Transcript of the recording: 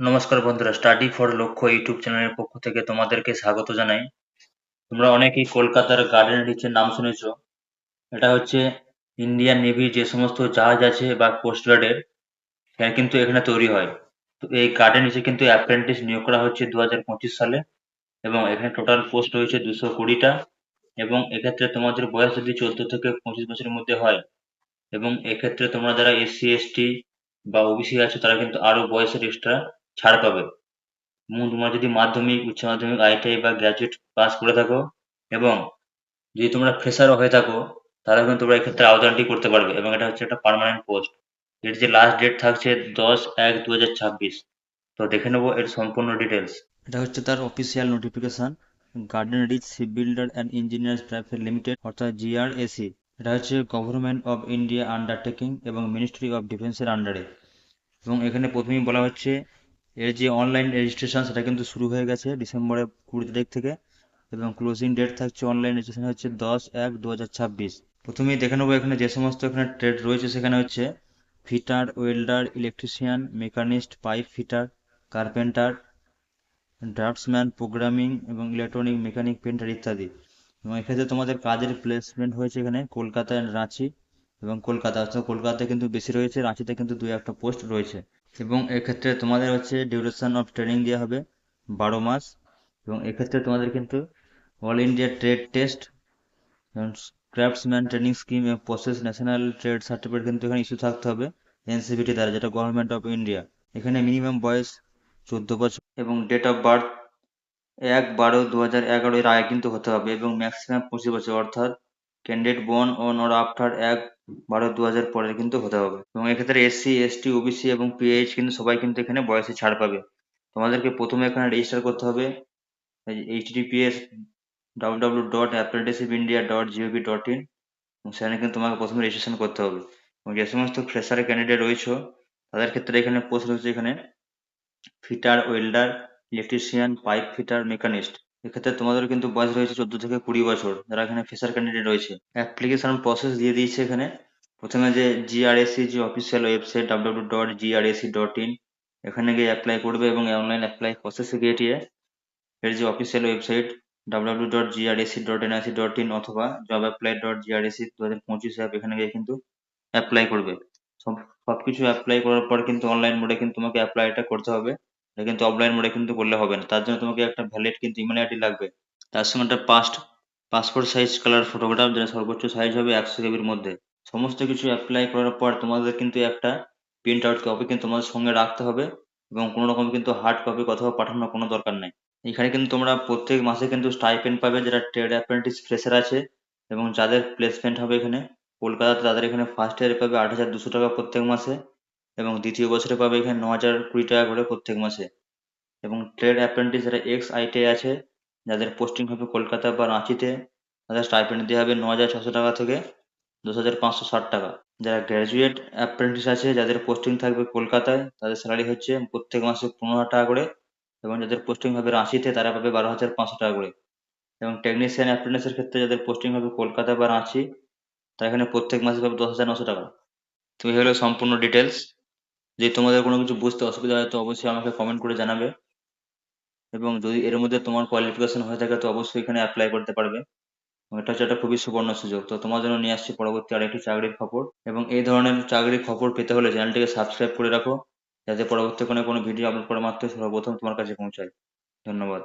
নমস্কার বন্ধুরা study for লক্ষ্য ইউটিউব চ্যানেলের পক্ষ থেকে তোমাদেরকে স্বাগত জানাই। তোমরা অনেকেই কলকাতার গার্ডেন রিচের নাম শুনেছ। এটা হচ্ছে ইন্ডিয়ান নেভির যে সমস্ত জাহাজ আছে বা কোস্টগার্ডের সেটা কিন্তু এখানে তৈরি হয়। তো এই গার্ডেন রিচে কিন্তু অ্যাপ্রেন্টিস নিয়োগ করা হচ্ছে দু হাজার পঁচিশ সালে এবং এখানে টোটাল পোস্ট রয়েছে দুশো কুড়িটা এবং এক্ষেত্রে তোমাদের বয়স যদি চোদ্দ থেকে পঁচিশ বছরের মধ্যে হয় এবং এক্ষেত্রে তোমরা যারা এসসি এসটি বা ওবিসি আছে, তারা কিন্তু আরও বয়সের এক্সট্রা ছাড় পাবে। এবং তোমরা যদি মাধ্যমিক, উচ্চ মাধ্যমিক আইটিআই বা গ্র্যাজুয়েট পাস করে থাকো এবং যদি তোমরা ফ্রেশারও হয়ে থাকো, তাহলে কিন্তু তোমরা এক্ষেত্রে আবেদনটি করতে পারবে এবং এটা হচ্ছে একটা পার্মানেন্ট পোস্ট এর যে লাস্ট ডেট থাকছে দশ এক দু হাজার ছাব্বিশ। তো দেখে নেব এর সম্পূর্ণ ডিটেলস এটা হচ্ছে তার official notification Garden Reach ship builder and engineers private limited অর্থাৎ জিআরএসি এটা হচ্ছে গভর্নমেন্ট অফ ইন্ডিয়া আন্ডারটেকিং এবং মিনিস্ট্রি অফ ডিফেন্সের আন্ডারে এবং এখানে প্রথমেই বলা হচ্ছে এর যে অনলাইন রেজিস্ট্রেশন সেটা কিন্তু শুরু হয়ে গেছে ডিসেম্বরের কুড়ি তারিখ থেকে এবং ক্লোজিং ডেট থাকছে অনলাইন রেজিস্ট্রেশন হচ্ছে দশ এক দু হাজার ছাব্বিশ। প্রথমেই দেখে নেব এখানে যে সমস্ত এখানে ট্রেড রয়েছে সেখানে হচ্ছে fitter welder electrician machinist pipe fitter carpenter draughtsman programming এবং ইলেকট্রনিক মেকানিক পেন্টার ইত্যাদি। এবং এক্ষেত্রে তোমাদের কাজের প্লেসমেন্ট হয়েছে এখানে কলকাতা অ্যান্ড রাঁচি এবং কলকাতা। অর্থাৎ কলকাতায় কিন্তু বেশি রয়েছে, রাঁচিতে কিন্তু দু একটা পোস্ট রয়েছে। এবং এক্ষেত্রে তোমাদের হচ্ছে ডিউরেশন অফ ট্রেনিং দেওয়া হবে বারো মাস। এবং এক্ষেত্রে তোমাদের কিন্তু all India trade test craftsman training scheme এবং প্রসেস ন্যাশনাল ট্রেড সার্টিফিকেট কিন্তু এখানে ইস্যু থাকতে হবে এনসিবিটি দ্বারা, যেটা গভর্নমেন্ট অফ ইন্ডিয়া এখানে মিনিমাম বয়স চোদ্দ বছর এবং ডেট অফ বার্থ এক বারো দু হাজার এগারো এর আগে কিন্তু হতে হবে এবং ম্যাক্সিমাম পঁচিশ বছর, অর্থাৎ candidate born on or after এক বারো দু হাজার পরের কিন্তু হতে হবে। এবং এক্ষেত্রে এসসি এসটি ওবিসি এবং পিএইচ কিন্তু সবাই কিন্তু এখানে বয়সে ছাড় পাবে। তোমাদেরকে প্রথমে এখানে রেজিস্টার করতে হবে। HTTPS W W dot apprenticeship India dot GOV dot in সেখানে কিন্তু তোমাকে প্রথমে রেজিস্ট্রেশন করতে হবে। এবং যে সমস্ত ফ্রেশারের ক্যান্ডিডেট রয়েছে, তাদের ক্ষেত্রে এখানে পোস্ট রয়েছে এখানে fitter welder electrician pipe fitter machinist এক্ষেত্রে তোমাদের কিন্তু বয়স রয়েছে চোদ্দ থেকে কুড়ি বছর, যারা এখানে ফ্রেশার ক্যান্ডিডেট রয়েছে। অ্যাপ্লিকেশন প্রসেস দিয়ে দিয়েছে এখানে। প্রথমে যে জিআরএসি যে official website W dot GRSE dot in এখানে গিয়ে অ্যাপ্লাই করবে এবং অনলাইন অ্যাপ্লাই প্রসেসে গিয়ে দিয়ে এর যে official website W dot GRSE dot NIC dot in অথবা জব অ্যাপ্লাই ডট জিআরএসি দু হাজার পঁচিশ অ্যাপ এখানে গিয়ে কিন্তু অ্যাপ্লাই করবে। সব, সবকিছু অ্যাপ্লাই করার পর কিন্তু অনলাইন মোডে কিন্তু তোমাকে অ্যাপ্লাইটা করতে হবে। এটা কিন্তু অফলাইন মোডে কিন্তু করলে হবে না। তার জন্য তোমাকে একটা ভ্যালিড কিন্তু ইমেল আইডি লাগবে। তার সঙ্গে একটা past passport size colour photograph যেটা সর্বোচ্চ সাইজ হবে একশো কেবির মধ্যে। সমস্ত কিছু অ্যাপ্লাই করার পর তোমাদের কিন্তু একটা প্রিন্ট আউট কপি কিন্তু তোমাদের সঙ্গে রাখতে হবে এবং কোনো রকম কিন্তু হার্ড কপি কোথাও পাঠানোর কোনো দরকার নেই। এখানে কিন্তু তোমরা প্রত্যেক মাসে কিন্তু স্টাইপেন্ড পাবে যেটা ট্রেড অ্যাপ্রেন্টিস ফ্রেশার আছে এবং যাদের প্লেসমেন্ট হবে এখানে, কলকাতাতে তাদের এখানে ফার্স্ট ইয়ারে পাবে আট হাজার দুশো টাকা প্রত্যেক মাসে। এবং দ্বিতীয় বছরে পাবে এখানে ন হাজার কুড়ি টাকা করে প্রত্যেক মাসে। এবং ট্রেড অ্যাপ্রেন্টিস যারা এক্স আইটিআই আছে, যাদের পোস্টিং হবে কলকাতা বা রাঁচিতে, তাদের স্টাইপেন্ড দেওয়া হবে ন হাজার ছশো টাকা থেকে দশ হাজার পাঁচশো ষাট টাকা। যারা গ্র্যাজুয়েট অ্যাপ্রেন্টিস আছে, যাদের পোস্টিং থাকবে কলকাতায়, তাদের স্যালারি হচ্ছে প্রত্যেক মাসে পনেরো হাজার টাকা করে এবং যাদের পোস্টিং হবে রাঁচিতে, তারা পাবে বারো হাজার পাঁচশো টাকা করে। এবং টেকনিশিয়ান অ্যাপ্রেন্টিসের ক্ষেত্রে যাদের পোস্টিং হবে কলকাতা বা রাঁচি, তারা এখানে প্রত্যেক মাসে পাবে দশ হাজার নশো টাকা। তো এই হলো সম্পূর্ণ ডিটেলস যদি তোমাদের কোনো কিছু বুঝতে অসুবিধা হয়, তো অবশ্যই আমাকে কমেন্ট করে জানাবে। এবং যদি এর মধ্যে তোমার কোয়ালিফিকেশন হয়ে থাকে, তো অবশ্যই এখানে অ্যাপ্লাই করতে পারবে। এটা হচ্ছে একটা খুবই সুবর্ণ সুযোগ। তো তোমার জন্য নিয়ে আসছি পরবর্তী আরেকটি চাকরির খবর। এবং এই ধরনের চাকরির খবর পেতে হলে চ্যানেলটিকে সাবস্ক্রাইব করে রাখো, যাতে পরবর্তী কোনো কোনো ভিডিও আপলোড করা মাত্র সর্বপ্রথম তোমার কাছে পৌঁছায়। ধন্যবাদ।